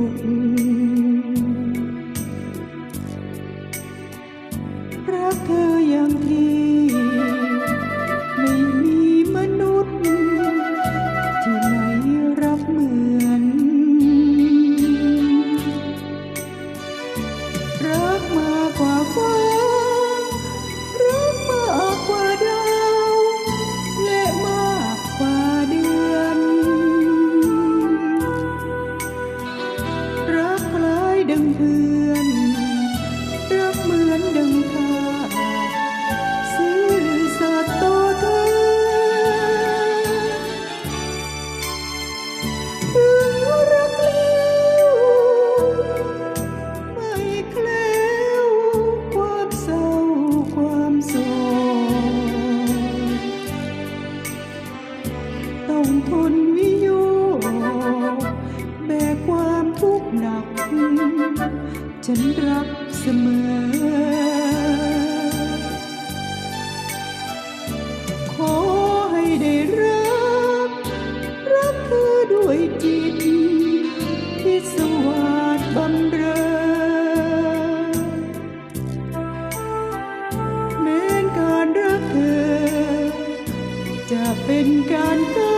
ุข รักเธออย่างที่ไม่มีมนุษย์ ที่ไหนรับเหมือน รักมากกว่าฝัน You. ทุกหนัก ฉันรับเสมอ ขอให้ได้รับ รับเธอด้วยจิต ที่สวัสดบำเรอแม้นการรักเธอ จะเป็นการก้า